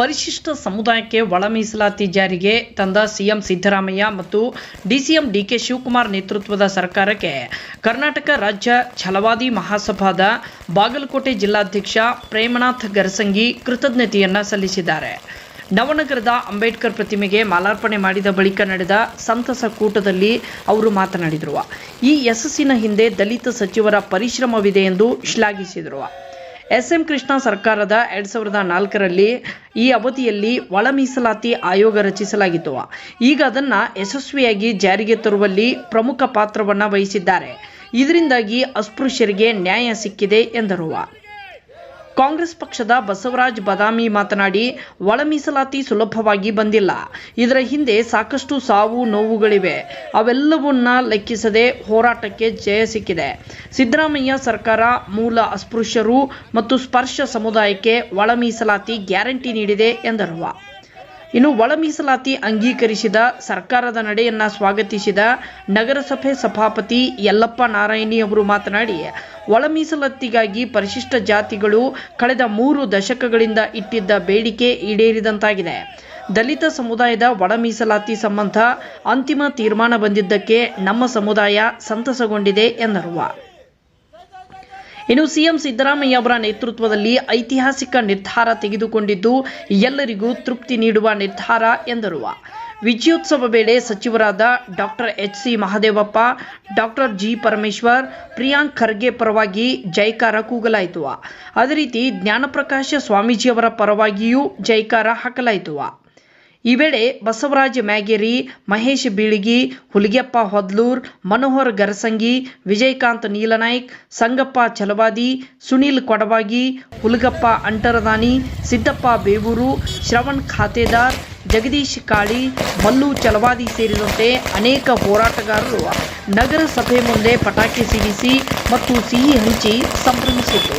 ಪರಿಶಿಷ್ಟ ಸಮುದಾಯಕ್ಕೆ ಒಳ ಮೀಸಲಾತಿ ಜಾರಿಗೆ ತಂದ ಸಿಎಂ ಸಿದ್ದರಾಮಯ್ಯ ಮತ್ತು ಡಿಸಿಎಂ ಡಿಕೆ ಶಿವಕುಮಾರ್ ನೇತೃತ್ವದ ಸರ್ಕಾರಕ್ಕೆ ಕರ್ನಾಟಕ ರಾಜ್ಯ ಛಲವಾದಿ ಮಹಾಸಭಾದ ಬಾಗಲಕೋಟೆ ಜಿಲ್ಲಾಧ್ಯಕ್ಷ ಪ್ರೇಮನಾಥ್ ಗರಸಂಗಿ ಕೃತಜ್ಞತೆಯನ್ನು ಸಲ್ಲಿಸಿದ್ದಾರೆ. ನವನಗರದ ಅಂಬೇಡ್ಕರ್ ಪ್ರತಿಮೆಗೆ ಮಾಲಾರ್ಪಣೆ ಮಾಡಿದ ಬಳಿಕ ನಡೆದ ಸಂತಸ ಕೂಟದಲ್ಲಿ ಅವರು ಮಾತನಾಡಿದರು. ಈ ಯಶಸ್ಸಿನ ಹಿಂದೆ ದಲಿತ ಸಚಿವರ ಪರಿಶ್ರಮವಿದೆ ಎಂದು ಶ್ಲಾಘಿಸಿದರು. ಎಸ್ ಎಂ ಕೃಷ್ಣ ಸರ್ಕಾರದ ಎರಡ್ ಸಾವಿರದ ನಾಲ್ಕರಲ್ಲಿ ಈ ಅವಧಿಯಲ್ಲಿ ಒಳ ಮೀಸಲಾತಿ ಆಯೋಗ ರಚಿಸಲಾಗಿತ್ತು. ಈಗ ಅದನ್ನ ಯಶಸ್ವಿಯಾಗಿ ಜಾರಿಗೆ ತರುವಲ್ಲಿ ಪ್ರಮುಖ ಪಾತ್ರವನ್ನು ವಹಿಸಿದ್ದಾರೆ. ಇದರಿಂದಾಗಿ ಅಸ್ಪೃಶ್ಯರಿಗೆ ನ್ಯಾಯ ಸಿಕ್ಕಿದೆ ಎಂದರು. ಕಾಂಗ್ರೆಸ್ ಪಕ್ಷದ ಬಸವರಾಜ್ ಬದಾಮಿ ಮಾತನಾಡಿ, ಒಳ ಮೀಸಲಾತಿ ಸುಲಭವಾಗಿ ಬಂದಿಲ್ಲ. ಇದರ ಹಿಂದೆ ಸಾಕಷ್ಟು ಸಾವು ನೋವುಗಳಿವೆ. ಅವೆಲ್ಲವನ್ನ ಲೆಕ್ಕಿಸದೆ ಹೋರಾಟಕ್ಕೆ ಜಯ ಸಿಕ್ಕಿದೆ. ಸಿದ್ದರಾಮಯ್ಯ ಸರ್ಕಾರ ಮೂಲ ಅಸ್ಪೃಶ್ಯರು ಮತ್ತು ಸ್ಪರ್ಶ ಸಮುದಾಯಕ್ಕೆ ಒಳ ಮೀಸಲಾತಿ ಗ್ಯಾರಂಟಿ ನೀಡಿದೆ ಎಂದರು. ಇನ್ನು ಒಳ ಮೀಸಲಾತಿ ಅಂಗೀಕರಿಸಿದ ಸರ್ಕಾರದ ನಡೆಯನ್ನ ಸ್ವಾಗತಿಸಿದ ನಗರಸಭೆ ಸಭಾಪತಿ ಯಲ್ಲಪ್ಪ ನಾರಾಯಣಿ ಅವರು ಮಾತನಾಡಿ, ಒಳ ಮೀಸಲಾತಿಗಾಗಿ ಪರಿಶಿಷ್ಟ ಜಾತಿಗಳು ಕಳೆದ ಮೂರು ದಶಕಗಳಿಂದ ಇಟ್ಟಿದ್ದ ಬೇಡಿಕೆ ಈಡೇರಿದಂತಾಗಿದೆ. ದಲಿತ ಸಮುದಾಯದ ಒಳ ಮೀಸಲಾತಿ ಸಂಬಂಧ ಅಂತಿಮ ತೀರ್ಮಾನ ಬಂದಿದ್ದಕ್ಕೆ ನಮ್ಮ ಸಮುದಾಯ ಸಂತಸಗೊಂಡಿದೆ, ಎಂದರು. ಇನ್ನು ಸಿಎಂ ಸಿದ್ದರಾಮಯ್ಯ ಅವರ ನೇತೃತ್ವದಲ್ಲಿ ಐತಿಹಾಸಿಕ ನಿರ್ಧಾರ ತೆಗೆದುಕೊಂಡಿದ್ದು, ಎಲ್ಲರಿಗೂ ತೃಪ್ತಿ ನೀಡುವ ನಿರ್ಧಾರ ಎಂದರು. ವಿಜಯೋತ್ಸವ ವೇಳೆ ಸಚಿವರಾದ doctor H. C. Mahadevappa doctor G. Parameshwar, Priyank Kharge ಪರವಾಗಿ ಜೈಕಾರ ಕೂಗಲಾಯಿತು. ಅದೇ ರೀತಿ ಜ್ಞಾನಪ್ರಕಾಶ ಸ್ವಾಮೀಜಿಯವರ ಪರವಾಗಿಯೂ ಜೈಕಾರ ಹಾಕಲಾಯಿತು. ಈ ವೇಳೆ ಬಸವರಾಜ ಮ್ಯಾಗೇರಿ, ಮಹೇಶ್ ಬೀಳಿಗಿ, ಹುಲಿಗೆಪ್ಪ ಹೊದ್ಲೂರ್, ಮನೋಹರ್ ಗರಸಂಗಿ, ವಿಜಯಕಾಂತ್ ನೀಲನಾಯ್ಕ್, ಸಂಗಪ್ಪ ಛಲವಾದಿ ಸುನೀಲ್ ಕೊಡವಾಗಿ ಹುಲಗಪ್ಪ ಅಂಟರದಾನಿ, ಸಿದ್ದಪ್ಪ ಬೇವೂರು, ಶ್ರವಣ್ ಖಾತೆದಾರ್, ಜಗದೀಶ್ ಕಾಳಿ, ಮಲ್ಲು ಚಲವಾದಿ ಸೇರಿದಂತೆ ಅನೇಕ ಹೋರಾಟಗಾರರು ನಗರಸಭೆ ಮುಂದೆ ಪಟಾಕಿ ಸಿಡಿಸಿ ಮತ್ತು ಸಿಹಿ ಹಂಚಿ ಸಂಭ್ರಮಿಸಿದ್ರು